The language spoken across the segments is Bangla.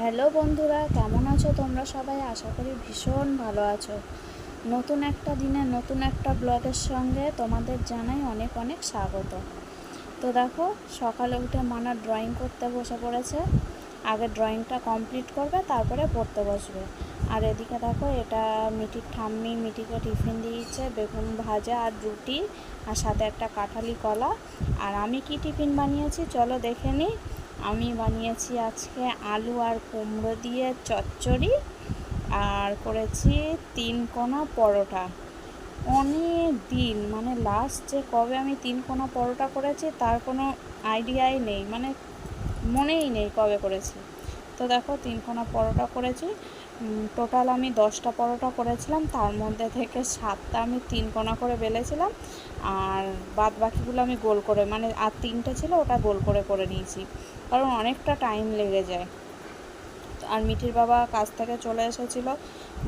হ্যালো বন্ধুরা, কেমন আছো তোমরা সবাই? আশা করি ভীষণ ভালো আছো। নতুন একটা দিনে, নতুন একটা ব্লগের সঙ্গে তোমাদের জানাই অনেক অনেক স্বাগত। তো দেখো, সকালে উঠে মানা ড্রয়িং করতে বসে পড়েছে। আগে ড্রয়িংটা কমপ্লিট করবে, তারপরে পড়তে বসবে। আর এদিকে দেখো, এটা মিটির ঠাম্মি মিটিকে টিফিন দিয়েছে, বেগুন ভাজা আর রুটি, আর সাথে একটা কাঁঠালি কলা। আর আমি কি টিফিন বানিয়েছি? চলো দেখে নিই। আমি বানিয়েছি আজকে আলু আর কুমড়ো দিয়ে চচ্চড়ি আর করেছি তিন কোনা পরোটা। অনেক দিন মানে লাস্ট যে কবে আমি তিন কোনা পরোটা করেছি তার কোনো আইডিয়াই নেই মানে মনেই নেই কবে করেছি। তো দেখো, তিন কোনা পরোটা করেছি। টোটাল আমি দশটা পরোটা করেছিলাম, তার মধ্যে থেকে সাতটা আমি তিন কোনা করে বেলেছিলাম, আর বাদ বাকিগুলো আমি গোল করে মানে আর তিনটে ছিল ওটা গোল করে করে নিয়েছি, কারণ অনেকটা টাইম লেগে যায়। আর মিঠির বাবা কাজ থেকে চলে এসেছিল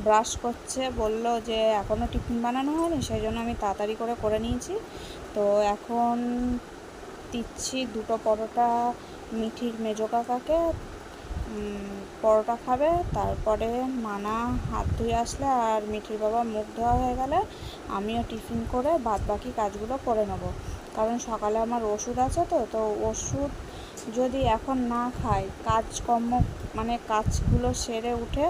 ব্রাশ করছে, বলল যে এখনও টিফিন বানানো হয়নি, সেই জন্য আমি তাড়াতাড়ি করে করে নিয়েছি। তো এখন দিচ্ছি দুটো পরোটা মিঠির মেজো কাকাকে পরোটা খাবে, তারপরে মানা হাত ধুয়ে আসলে আর মিঠির বাবা মুখ ধোয়া হয়ে গেলে আমিও টিফিন করে বাদ বাকি কাজগুলো করে নেব কারণ সকালে আমার ওষুধ আছে তো তো ওষুধ যদি এখন না খাই, কাজকর্ম মানে কাজগুলো সেরে উঠে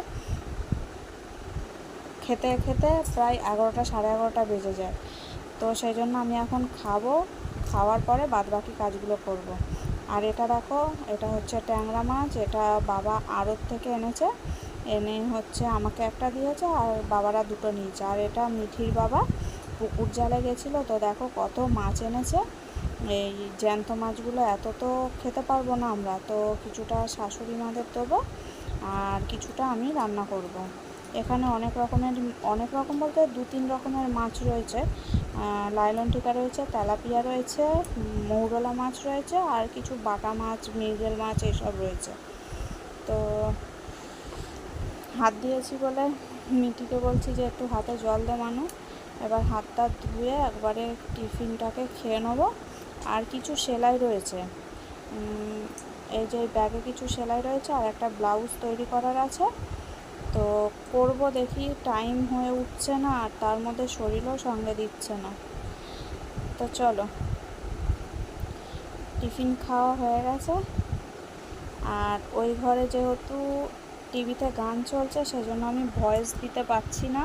খেতে খেতে প্রায় এগারোটা সাড়ে এগারোটা বেজে যায় তো সেই জন্য আমি এখন খাব, খাওয়ার পরে বাদ বাকি কাজগুলো করব। আর এটা দেখো, এটা হচ্ছে ট্যাংরা মাছ, এটা বাবা আড়ত থেকে এনেছে। এনে হচ্ছে আমাকে একটা দিয়েছে আর বাবারা দুটো নিয়েছে। আর এটা মিঠির বাবা পুকুর জালে গেছিল, তো দেখো কত মাছ এনেছে। এই জ্যান্ত মাছগুলো এত তো খেতে পারব না আমরা, তো কিছুটা শাশুড়ি মাদের দেবো আর কিছুটা আমি রান্না করব। এখানে অনেক রকমের, অনেক রকম বলতে দু তিন রকমের মাছ রয়েছে। লাইলন টিকা রয়েছে, তেলাপিয়া রয়েছে, মৌরলা মাছ রয়েছে, আর কিছু বাটা মাছ, মৃগেল মাছ এসব রয়েছে। তো হাত দিয়েছি বলে মিটিকে বলছি যে একটু হাতে জল দে মানু। এবার হাতটা ধুয়ে একবারে টিফিনটাকে খেয়ে নেব। আর কিছু সেলাই রয়েছে। এই যে ব্যাগে কিছু সেলাই রয়েছে, আর একটা ব্লাউজ তৈরি করার আছে। তো করব দেখি টাইম হয়ে উঠছে না আর তার মধ্যে শরীরও সঙ্গে দিচ্ছে না। তো চলো, টিফিন খাওয়া হয়ে গেছে। আর ওই ঘরে যেহেতু টিভিতে গান চলছে, সেজন্য আমি ভয়েস দিতে পারছি না।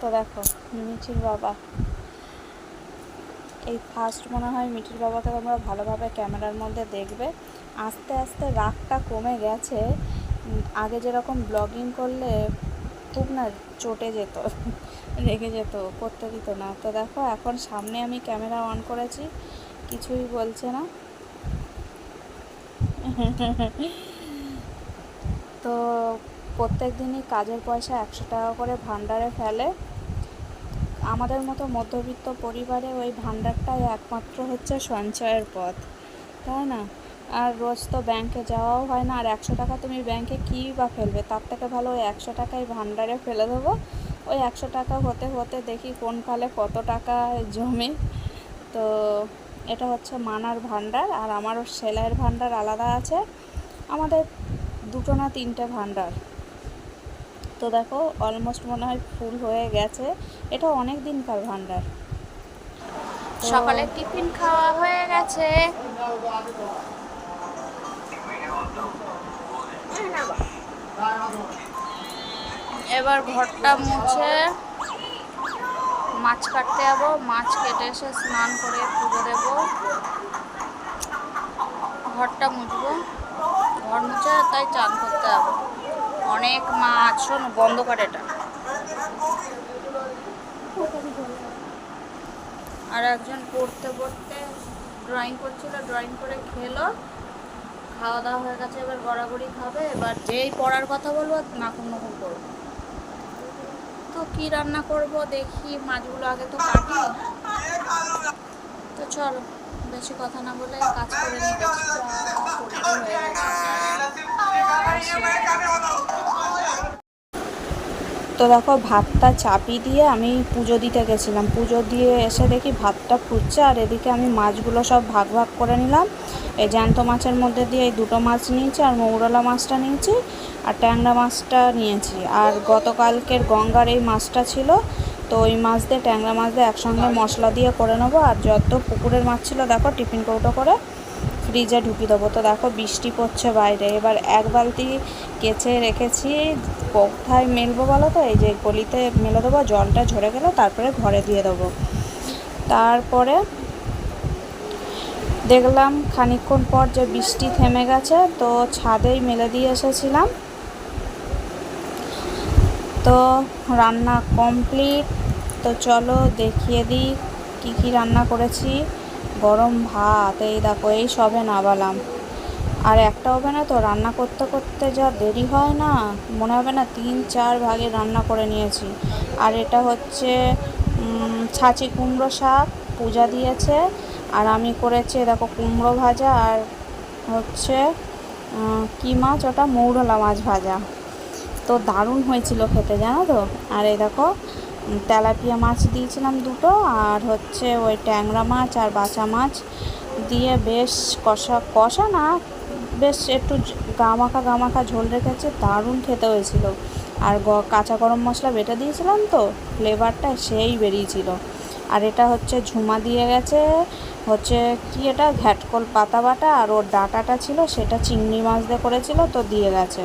তো দেখো মিছির বাবা। এই ফার্স্ট মনে হয় মিঠির বাবাকে তোমরা ভালোভাবে ক্যামেরার মধ্যে দেখবে। আস্তে আস্তে রাগটা কমে গেছে। আগে যেরকম ব্লগিং করলে খুব না চটে যেত রেগে যেত, করতে দিত না। তো দেখো, এখন সামনে আমি ক্যামেরা অন করেছি, কিছুই বলছে না। তো প্রত্যেক দিনই কাজের পয়সা একশো টাকা করে ভান্ডারে ফেলে। আমাদের মতো মধ্যবিত্ত পরিবারে ওই ভাণ্ডারটাই একমাত্র হচ্ছে সঞ্চয়ের পথ, তাই না? আর রোজ তো ব্যাংকে যাওয়াও হয় না। আর একশো টাকা তুমি ব্যাংকে কী বা ফেলবে? তার থেকে ভালো ওই একশো টাকাই ভান্ডারে ফেলে দেবো। ওই একশো টাকা হতে হতে দেখি কোন কালে কত টাকা জমে। তো এটা হচ্ছে মানার ভাণ্ডার। আর আমারও সেলাইয়ের ভান্ডার আলাদা আছে। আমাদের দুটো না তিনটে ভাণ্ডার। তো দেখো অলমোস্ট মনে হয় ফুল হয়ে গেছে। এটা অনেক দিনকার ভান্ডার সকালে টিফিন খাওয়া হয়ে গেছে। এবার ঘরটা মুছে মাছ কাটতে যাব। মাছ কেটে এসে স্নান করে পুজো দেব। ঘরটা মুছবো। ঘর মুছে তাই চান করতে যাব। অনেক মাছ, শোনো, বন্ধ করে এটা। আর একজন পড়তে পড়তে ড্রয়িং করছিল ড্রয়িং করে খেলো। খাওয়া দাওয়া হয়ে গেছে, এবার গড়াগড়ি খাবে, এবার যেই পড়ার কথা বলব নাকুম নাকুম করব। তো কি রান্না করব, দেখি, মাছগুলো আগে তো কাটি। তো চলো, বেশি কথা না বলে কাজ করে গেছে। তো দেখো, ভাতটা চাপি দিয়ে আমি পুজো দিতে গেছিলাম। পুজো দিয়ে এসে দেখি ভাতটা ফুটছে, আর এদিকে আমি মাছগুলো সব ভাগ ভাগ করে নিলাম। এই জ্যান্ত মাছের মধ্যে দিয়ে এই দুটো মাছ নিয়েছি, আর মৌরলা মাছটা নিয়েছি, আর ট্যাংরা মাছটা নিয়েছি। আর গতকালকের গঙ্গার এই মাছটা ছিল, তো ওই মাছ দিয়ে, ট্যাংরা মাছ দিয়ে একসঙ্গে মশলা দিয়ে করে নেব। আর যত পুকুরের মাছ ছিল, দেখো, টিফিন কৌটো করে ফ্রিজে ঢুকিয়ে দেবো। তো দেখো, বৃষ্টি পড়ছে বাইরে। এবার এক বালতি কেচে রেখেছি, কোথায় মেলবো বলো তো? এই যে গলিতে মেলে দেবো, জলটা ঝরে গেলে তারপরে ঘরে দিয়ে দেবো। তারপরে দেখলাম খানিকক্ষণ পর যে বৃষ্টি থেমে গেছে, তো ছাদেই মেলে দিয়ে এসেছিলাম। তো রান্না কমপ্লিট। তো চলো দেখিয়ে দিই কী কী রান্না করেছি। গরম ভাত, এই দেখো, এই সবে নাবালাম। আর একটা ওভেনে তো, রান্না করতে করতে যা দেরি হয় না, মনে হবে না তিন চার ভাগে রান্না করে নিয়েছি। আর এটা হচ্ছে ছাঁচি কুমড়ো শাক, পূজা দিয়েছে। আর আমি করেছি, দেখো, কুমড়ো ভাজা আর হচ্ছে কী মাছ? ওটা মৌরলা মাছ ভাজা। তো দারুণ হয়েছিল খেতে, জানো তো? আর এই দেখো তেলাপিয়া মাছ দিয়েছিলাম দুটো, আর হচ্ছে ওই ট্যাংরা মাছ আর বাচা মাছ দিয়ে বেশ কষা কষা না, বেশ একটু গামাখা গামাখা ঝোল রেখেছে, দারুণ খেতে হয়েছিল। আর কাঁচা গরম মশলা বেটে দিয়েছিলাম তো ফ্লেভারটা সেই বেরিয়েছিল। আর এটা হচ্ছে ঝুমা দিয়ে গেছে হচ্ছে কি এটা? ঘ্যাটকল পাতা বাটা আর ওর ডাটাটা ছিল, সেটা চিংড়ি মাছ দিয়ে করেছিল, তো দিয়ে গেছে।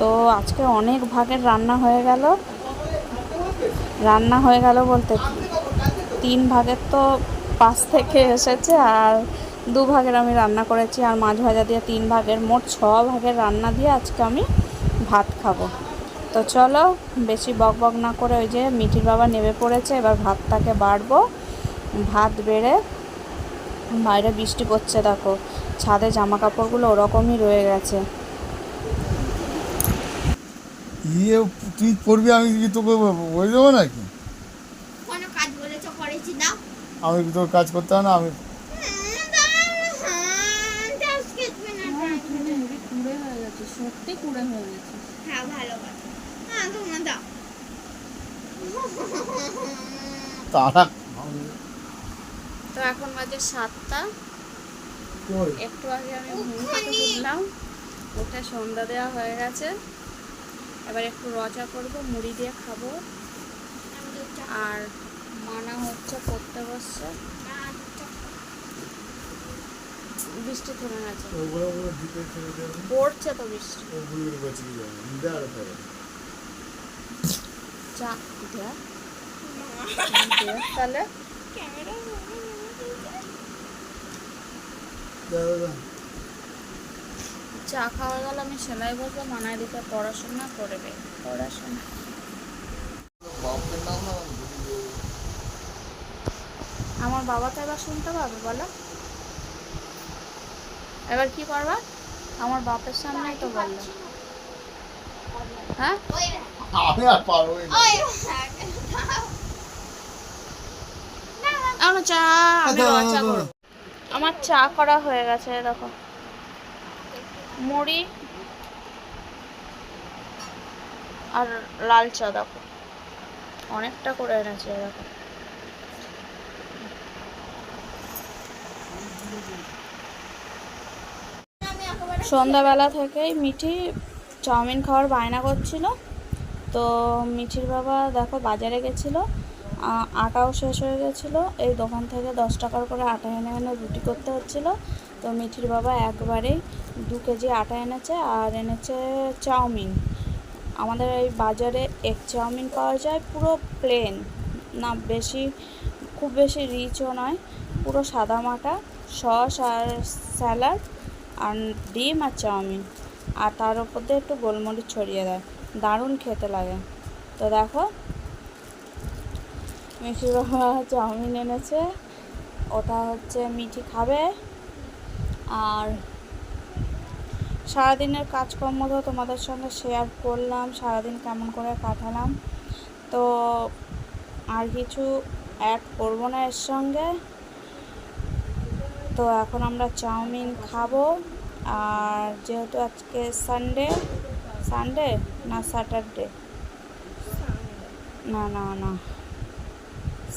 তো আজকে অনেক ভাগের রান্না হয়ে গেল। রান্না হয়ে গেল বলতে তিন ভাগের তো পাঁচ থেকে এসেছে, আর দু ভাগের আমি রান্না করেছি, আর মাছ ভাজা দিয়ে তিন ভাগের, মোট ছ ভাগের রান্না দিয়ে আজকে আমি ভাত খাব। তো চলো, বেশি বক বক না করে ওই যে মিঠির বাবা নেমে পড়েছে, এবার ভাতটাকে বাড়বো। ভাত বেড়ে বাইরে বৃষ্টি পড়ছে দেখো। ছাদে জামা কাপড়গুলো ওরকমই রয়ে গেছে। ইয়ে তুই করবি আমি কি তোকে বলে দেবো নাকি? কোনো কাজ বলেছ করেছি দাও। আমি কি তোর কাজ করতে হবে না আমি সত্যি কুড়ে হয়ে গেছে হ্যাঁ ভালো কথা। হ্যাঁ তোমরা দাও। তারা তো এখন বাজে সাতটা। একটু আগে আমি ঘুম থেকে উঠলাম উঠে সন্ধ্যা দেওয়া হয়ে গেছে। এবার একটু রজা করব মুড়ি দিয়ে খাব। আর মানা হচ্ছে পড়তে বসছে। বৃষ্টি থেমে গেছে। পড়ছে তো বৃষ্টি। চা তাহলে। চা খাওয়া গেল আমি সেলাই বলব মানায় দিকে পড়াশোনা করবে পড়াশোনা। আমার বাবা তো এবার শুনতে পাবে বলো। এবার কি করবা? আমার বাপের সামনে তো বলল হ্যাঁ? আমি আর পারবোই না। চা আমি চা করব। আমার চা করা হয়ে গেছে, দেখো। মুড়ি আর লাল চা, দেখো। অনেকটা করে এনেছে, দেখো। সন্ধ্যাবেলা থেকেই মিঠি চাউমিন খাওয়ার বায়না করছিল। তো মিঠির বাবা, দেখো, বাজারে গেছিল। আটাও শেষ হয়ে গেছিল। এই দোকান থেকে দশ টাকার করে আটা এনে এনে রুটি করতে হচ্ছিল। তো মিঠির বাবা একবারেই দু কেজি আটা এনেছে আর এনেছে চাউমিন। আমাদের এই বাজারে এক চাউমিন পাওয়া যায় পুরো প্লেন না বেশি, খুব বেশি রিচও নয়, পুরো সাদা মাটা সস আর স্যালাড আর ডিম আর চাউমিন। আর তার উপর দিয়ে একটু গোলমরিচ ছড়িয়ে দেয়। দারুণ খেতে লাগে। তো দেখো মিঠি বাবা চাউমিন এনেছে। ওটা হচ্ছে মিঠি খাবে। আর সারাদিনের কাজকর্ম তো তোমাদের সঙ্গে শেয়ার করলাম সারাদিন কেমন করে কাটালাম। তো আর কিছু অ্যাড করব না এর সঙ্গে। তো এখন আমরা চাউমিন খাব। আর যেহেতু আজকে সানডে সানডে না স্যাটারডে না না না।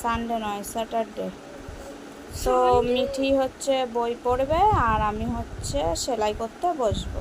সানডে নয় স্যাটারডে তো মিঠি হচ্ছে বই পড়বে আর আমি হচ্ছে সেলাই করতে বসবো।